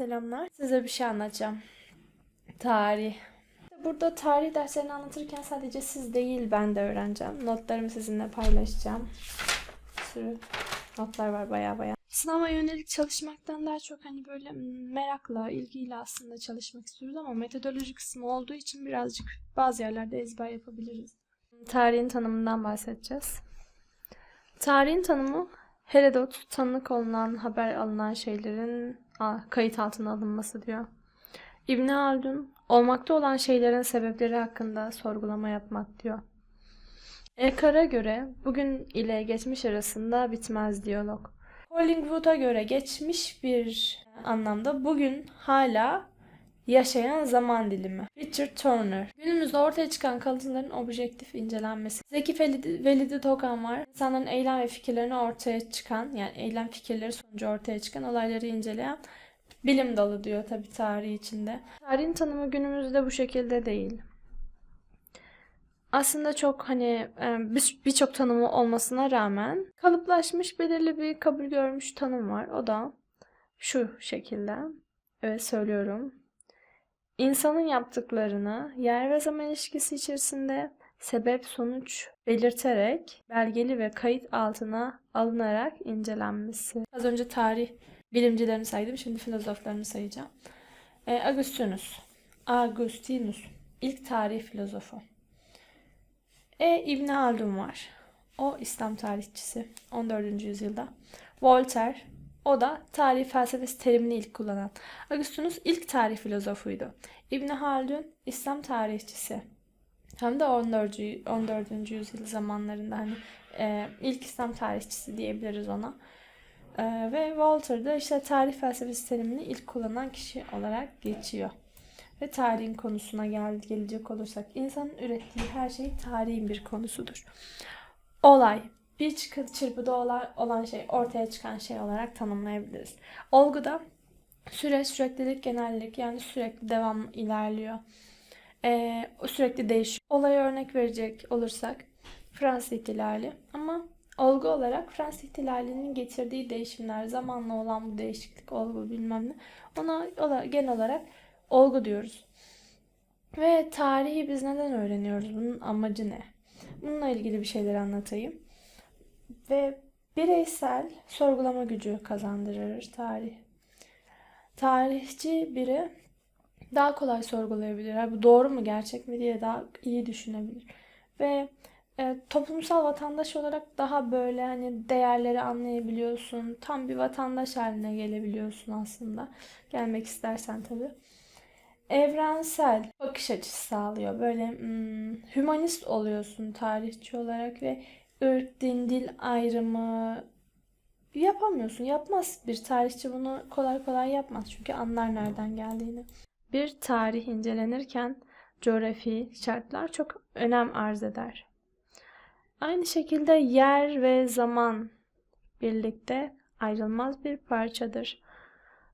Selamlar. Size bir şey anlatacağım. Tarih. Burada tarih derslerini anlatırken sadece siz değil ben de öğreneceğim. Notlarımı sizinle paylaşacağım. Bir sürü notlar var baya baya. Sınava yönelik çalışmaktan daha çok hani böyle merakla, ilgiyle aslında çalışmak istiyoruz ama metodoloji kısmı olduğu için birazcık bazı yerlerde ezber yapabiliriz. Tarihin tanımından bahsedeceğiz. Tarihin tanımı Herodot tanık olunan, haber alınan şeylerin kayıt altına alınması diyor. İbn Haldun olmakta olan şeylerin sebepleri hakkında sorgulama yapmak diyor. Ekar'a göre bugün ile geçmiş arasında bitmez diyalog. Hollingwood'a göre geçmiş bir anlamda bugün hala yaşayan zaman dilimi. Richard Turner. Günümüzde ortaya çıkan kalıntıların objektif incelenmesi. Zeki Velidi, Tokan var. İnsanların eylem ve fikirlerini ortaya çıkan, yani eylem fikirleri sonucu ortaya çıkan olayları inceleyen bilim dalı diyor tabi tarihi içinde. Tarihin tanımı günümüzde bu şekilde değil. Aslında çok hani e, bir- birçok tanımı olmasına rağmen kalıplaşmış belirli bir kabul görmüş tanım var. O da şu şekilde. Evet söylüyorum. İnsanın yaptıklarını yer ve zaman ilişkisi içerisinde sebep sonuç belirterek belgeli ve kayıt altına alınarak incelenmesi. Az önce tarih bilimcilerini saydım, şimdi filozoflarını sayacağım. E, Agustinus. Agustinus. ilk tarih filozofu. E İbn Haldun var. O İslam tarihçisi 14. yüzyılda. Voltaire o da tarih felsefesi terimini ilk kullanan. Agustinus ilk tarih filozofuydu. İbn Haldun İslam tarihçisi. Hem de 14. yü- 14. yüzyıl zamanlarında hani e, ilk İslam tarihçisi diyebiliriz ona. E, ve Voltaire da işte tarih felsefesi terimini ilk kullanan kişi olarak geçiyor. Ve tarihin konusuna gel gelecek olursak insanın ürettiği her şey tarihin bir konusudur. Olay bir çırpıda olan, şey ortaya çıkan şey olarak tanımlayabiliriz. Olguda süre, süreklilik, genellik yani sürekli devam ilerliyor. Ee, sürekli değişiyor. Olaya örnek verecek olursak Fransız ihtilali ama olgu olarak Fransız ihtilalinin getirdiği değişimler, zamanla olan bu değişiklik, olgu bilmem ne ona genel olarak olgu diyoruz. Ve tarihi biz neden öğreniyoruz? Bunun amacı ne? Bununla ilgili bir şeyler anlatayım. Ve bireysel sorgulama gücü kazandırır tarih. Tarihçi biri daha kolay sorgulayabilir. "Ha, Bu doğru mu, gerçek mi diye daha iyi düşünebilir. Ve e, toplumsal vatandaş olarak daha böyle hani değerleri anlayabiliyorsun. Tam bir vatandaş haline gelebiliyorsun aslında. Gelmek istersen tabii. Evrensel bakış açısı sağlıyor. Böyle hmm, hümanist oluyorsun tarihçi olarak ve ırk, din, dil ayrımı yapamıyorsun. Yapmaz. Bir tarihçi bunu kolay kolay yapmaz. Çünkü anlar nereden geldiğini. Bir tarih incelenirken coğrafi şartlar çok önem arz eder. Aynı şekilde yer ve zaman birlikte ayrılmaz bir parçadır.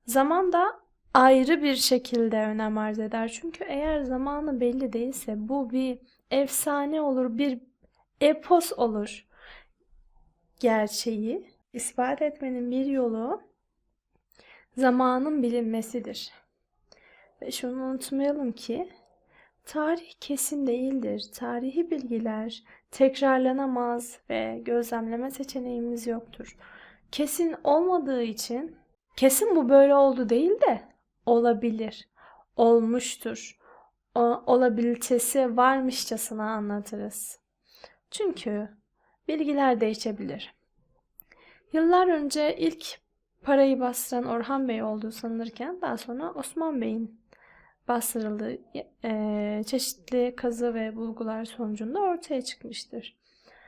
Zaman da ayrı bir şekilde önem arz eder. Çünkü eğer zamanı belli değilse bu bir efsane olur, bir epos olur. Gerçeği ispat etmenin bir yolu zamanın bilinmesidir. Ve şunu unutmayalım ki tarih kesin değildir. Tarihi bilgiler tekrarlanamaz ve gözlemleme seçeneğimiz yoktur. Kesin olmadığı için kesin bu böyle oldu değil de olabilir, olmuştur, o, olabilitesi varmışçasına anlatırız. Çünkü bilgiler değişebilir. Yıllar önce ilk parayı bastıran Orhan Bey olduğu sanılırken daha sonra Osman Bey'in bastırıldığı eee, çeşitli kazı ve bulgular sonucunda ortaya çıkmıştır.